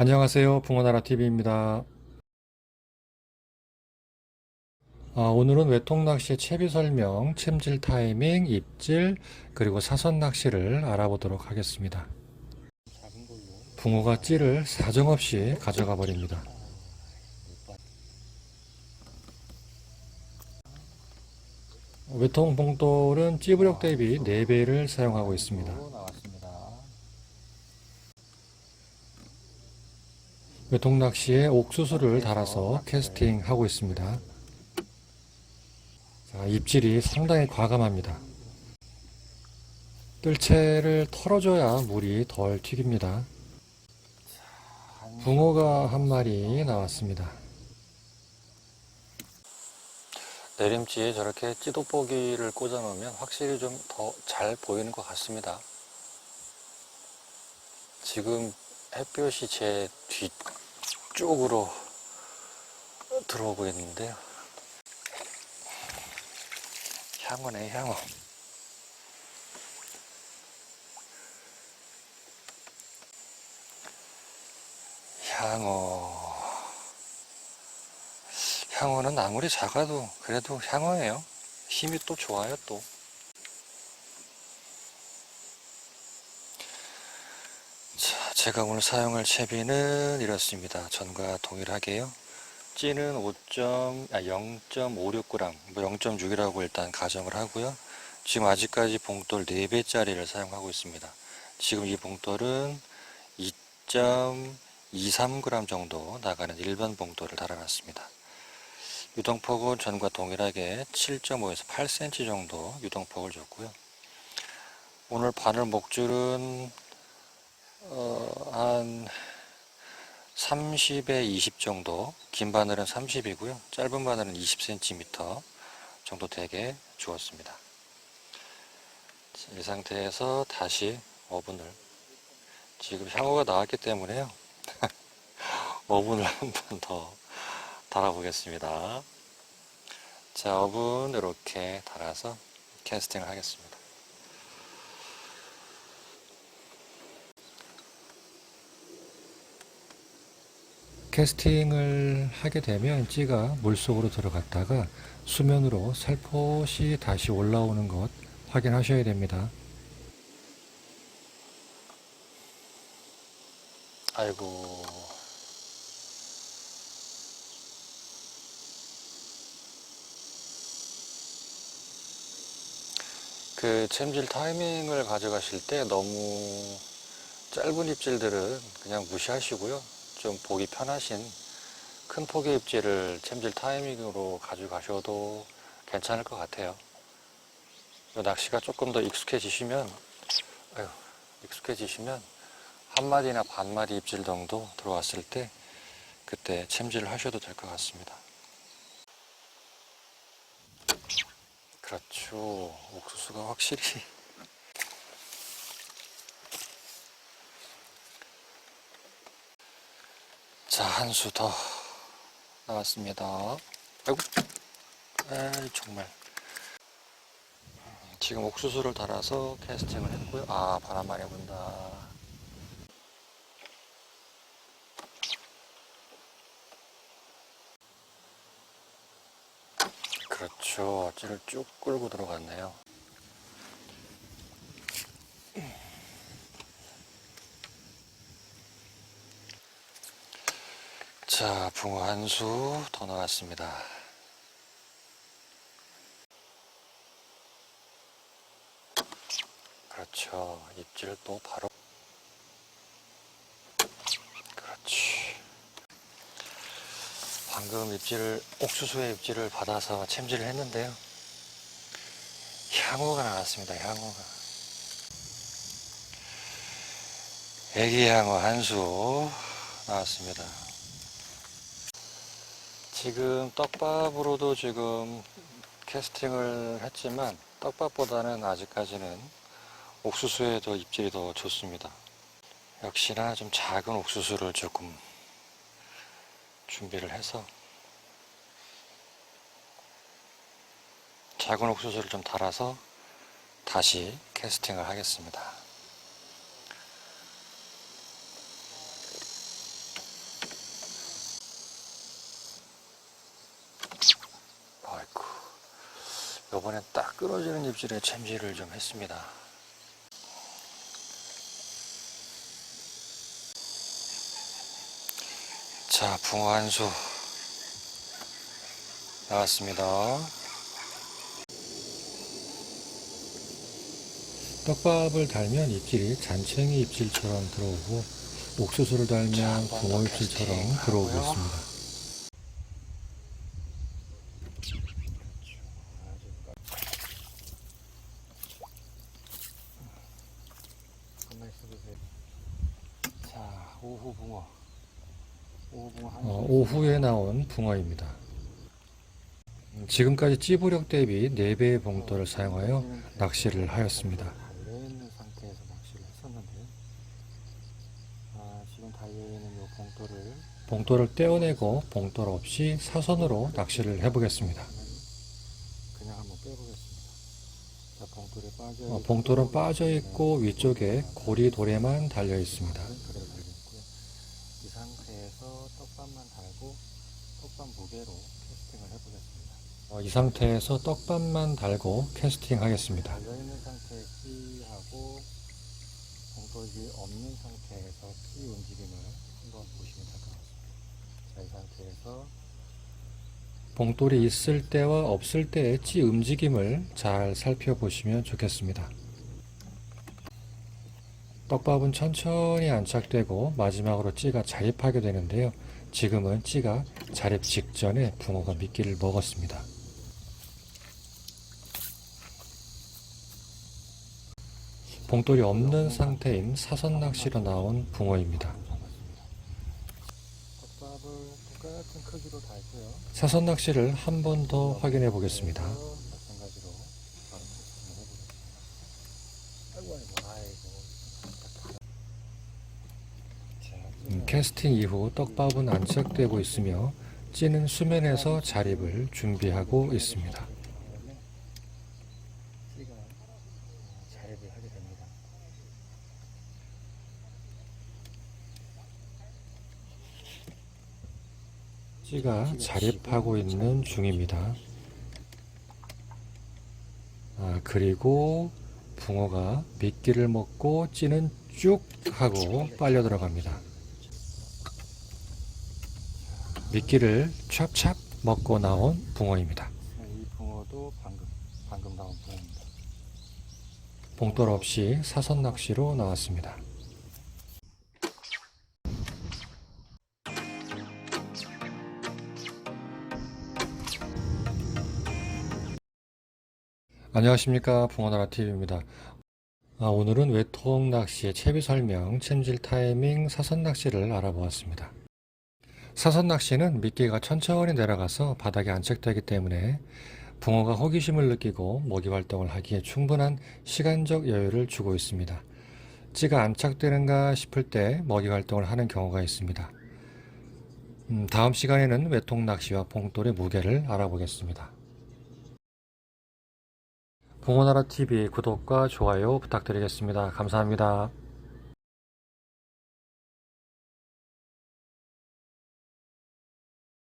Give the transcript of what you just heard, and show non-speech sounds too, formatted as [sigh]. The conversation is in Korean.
안녕하세요. 붕어나라TV입니다. 아, 오늘은 외통낚시 채비 설명, 챔질 타이밍, 입질, 그리고 사선 낚시를 알아보도록 하겠습니다. 붕어가 찌를 사정없이 가져가 버립니다. 외통 봉돌은 찌부력 대비 4배를 사용하고 있습니다. 외통 낚시에 옥수수를 달아서 캐스팅하고 있습니다. 자, 입질이 상당히 과감합니다. 뜰채를 털어줘야 물이 덜 튀깁니다. 붕어가 한 마리 나왔습니다. 내림지에 저렇게 찌돋보기를 꽂아 놓으면 확실히 좀 더 잘 보이는 것 같습니다. 지금 햇볕이 제 뒤 쪽으로 들어오고 있는데요. 향어네, 향어. 향어. 향어는 아무리 작아도 그래도 향어예요. 힘이 또 좋아요, 또. 자, 제가 오늘 사용할 채비는 이렇습니다. 전과 동일하게요. 찌는 5. 아, 0.56g, 뭐 0.6이라고 일단 가정을 하고요. 지금 아직까지 봉돌 4배짜리를 사용하고 있습니다. 지금 이 봉돌은 2.23g 정도 나가는 일반 봉돌을 달아놨습니다. 유동폭은 전과 동일하게 7.5에서 8cm 정도 유동폭을 줬고요. 오늘 바늘 목줄은 어, 한 30에 20 정도, 긴 바늘은 30이고요. 짧은 바늘은 20cm 정도 되게 주었습니다. 이 상태에서 다시 어분을 지금 향후가 나왔기 때문에요. [laughs] 어분을 한 번 더 달아보겠습니다. 자, 어분 이렇게 달아서 캐스팅을 하겠습니다. 캐스팅을 하게 되면 찌가 물속으로 들어갔다가 수면으로 살포시 다시 올라오는 것 확인하셔야 됩니다. 아이고. 그 챔질 타이밍을 가져가실 때 너무 짧은 입질들은 그냥 무시하시고요. 좀 보기 편하신 큰 폭의 입질을 챔질 타이밍으로 가져가셔도 괜찮을 것 같아요. 낚시가 조금 더 익숙해지시면, 아유, 익숙해지시면 한 마디나 반 마디 입질 정도 들어왔을 때 그때 챔질을 하셔도 될 것 같습니다. 그렇죠. 옥수수가 확실히 자, 한 수 더 나왔습니다. 아이고, 에이, 정말. 지금 옥수수를 달아서 캐스팅을 했고요. 아, 바람 많이 분다. 그렇죠. 찌를 쭉 끌고 들어갔네요. 자, 붕어 한 수 더 나왔습니다. 그렇죠. 입질을 또 바로. 그렇지. 방금 입질을, 옥수수의 입질을 받아서 챔질을 했는데요. 향어가 나왔습니다. 향어가. 애기 향어 한 수 나왔습니다. 지금 떡밥으로도 지금 캐스팅을 했지만 떡밥보다는 아직까지는 옥수수에 더 입질이 더 좋습니다. 역시나 좀 작은 옥수수를 조금 준비를 해서 작은 옥수수를 좀 달아서 다시 캐스팅을 하겠습니다. 저번에 딱 끊어지는 입질에 챔질을 좀 했습니다. 자, 붕어 한 수 나왔습니다. 떡밥을 달면 입질이 잔챙이 입질처럼 들어오고 옥수수를 자, 달면 붕어. 아, 들어오고 있습니다. 자, 오후 붕어. 오후 붕 어한 어, 수. 오후에 나온 붕어입니다. 음, 지금까지 찌부력 대비 4배의 봉돌을 사용하여 낚시를 하였습니다. 봉돌을 떼어내고 봉돌 없이 사선으로 낚시를 해보겠습니다. 그냥 한번 빼보겠습니다. 어, 봉돌은 빠져 있고 위쪽에 고리 돌에만 달려 있습니다. 그대로 달려 있고요. 이 상태에서 떡밥만 달고 무게로 캐스팅을 해보겠습니다. 어, 이 상태에서 떡밥만 달고 캐스팅 하겠습니다. 달려있는 상태에 찌하고 봉돌이 없는 상태에서 찌 움직임을 한번 보시면 될 것 같습니다. 자, 이 상태에서 봉돌이 있을 때와 없을 때의 찌 움직임을 잘 살펴보시면 좋겠습니다. 떡밥은 천천히 안착되고 마지막으로 찌가 자립하게 되는데요. 지금은 찌가 자립 직전에 붕어가 미끼를 먹었습니다. 봉돌이 없는 상태인 사선 낚시로 나온 붕어입니다. 사선 낚시를 한 번 더 확인해 보겠습니다. 테스팅을 해보겠습니다. 아이고 아이고 아이고. 자, 음, 캐스팅 이후 떡밥은 안착되고 있으며 찌는 수면에서 자립을 준비하고 있습니다. 찌가 자립하고 있는 중입니다. 아, 그리고 붕어가 미끼를 먹고 찌는 쭉 하고 빨려 들어갑니다. 미끼를 찹찹 먹고 나온 붕어입니다. 자, 이 붕어도 방금 방금 나온 붕어입니다. 봉돌 없이 사선 낚시로 나왔습니다. 안녕하십니까 붕어나라 TV입니다. 아, 오늘은 외통 낚시의 채비 설명, 챔질 타이밍, 사선 낚시를 알아보았습니다. 사선 낚시는 미끼가 천천히 내려가서 바닥에 안착되기 때문에 붕어가 호기심을 느끼고 먹이 활동을 하기에 충분한 시간적 여유를 주고 있습니다. 찌가 안착되는가 싶을 때 먹이 활동을 하는 경우가 있습니다. 음, 다음 시간에는 외통 낚시와 봉돌의 무게를 알아보겠습니다. 붕어나라 TV 구독과 좋아요 부탁드리겠습니다. 감사합니다.